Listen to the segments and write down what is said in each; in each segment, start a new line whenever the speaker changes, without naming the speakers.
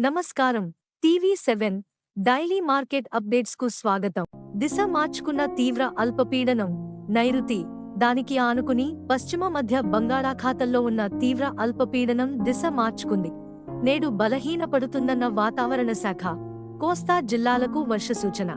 నమస్కారం. TV seven daily market అప్డేట్స్కు స్వాగతం. దిశ మార్చుకున్న తీవ్ర అల్పపీడనం. నైరుతి. దానికి ఆనుకుని పశ్చిమ మధ్య బంగాళాఖాతంలో ఉన్న తీవ్ర అల్పపీడనం దిశ మార్చుకుంది. నేడు బలహీనపడుతుందన్న వాతావరణ శాఖ కోస్తా జిల్లాలకు వర్ష సూచన.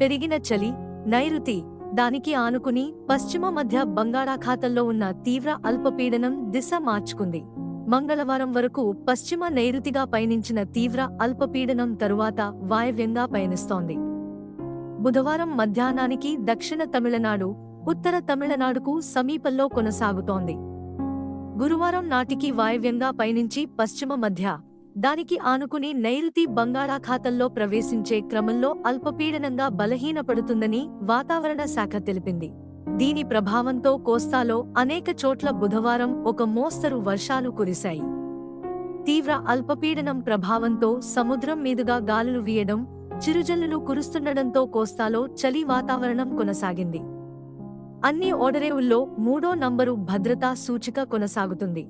పెరిగిన చలి నైరుతి. దానికి ఆనుకుని పశ్చిమ మధ్య బంగాళాఖాతంలో ఉన్న తీవ్ర అల్పపీడనం దిశ మార్చుకుంది. మంగళవారం వరకు పశ్చిమ నైరుతిగా పయనించిన తీవ్ర అల్పపీడనం తరువాత వాయవ్యంగా పయనిస్తోంది. బుధవారం మధ్యాహ్నానికి దక్షిణ తమిళనాడు ఉత్తర తమిళనాడుకు సమీపంలో కొనసాగుతోంది. గురువారం నాటికి వాయవ్యంగా పయనించి పశ్చిమ మధ్య దానికి ఆనుకుని నైరుతి బంగాళాఖాతంలో ప్రవేశించే క్రమంలో అల్పపీడనంగా బలహీనపడుతుందని వాతావరణ శాఖ తెలిపింది. దీని ప్రభావంతో కోస్తాలో అనేక చోట్ల బుధవారం ఒక మోస్తరు వర్షాలు కురిశాయి. తీవ్ర అల్పపీడనం ప్రభావంతో సముద్రం మీదుగా గాలులు వీయడం చిరుజల్లులు కురుస్తుండడంతో కోస్తాలో చలి వాతావరణం కొనసాగింది. అన్ని ఓడరేవుల్లో మూడో నంబరు భద్రతా సూచిక కొనసాగుతుంది.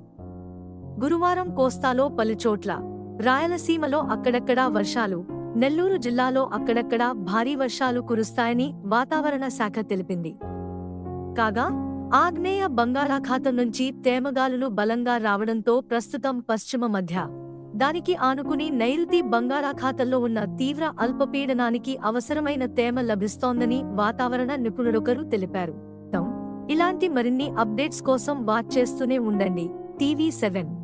గురువారం కోస్తాలో పలుచోట్ల రాయలసీమలో అక్కడక్కడా వర్షాలు నెల్లూరు జిల్లాలో అక్కడక్కడా భారీ వర్షాలు కురుస్తాయని వాతావరణ శాఖ తెలిపింది. కాగా ఆగ్నేయ బంగాళాఖాతం నుంచి తేమగాలులు బలంగా రావడంతో ప్రస్తుతం పశ్చిమ మధ్య. దానికి ఆనుకుని నైరుతి బంగాళాఖాతంలో ఉన్న తీవ్ర అల్పపీడనానికి అవసరమైన తేమ లభిస్తోందని వాతావరణ నిపుణుడొకరు తెలిపారు. ఇలాంటి మరిన్ని అప్డేట్స్ కోసం వాచ్ చేస్తూనే ఉండండి. TV seven.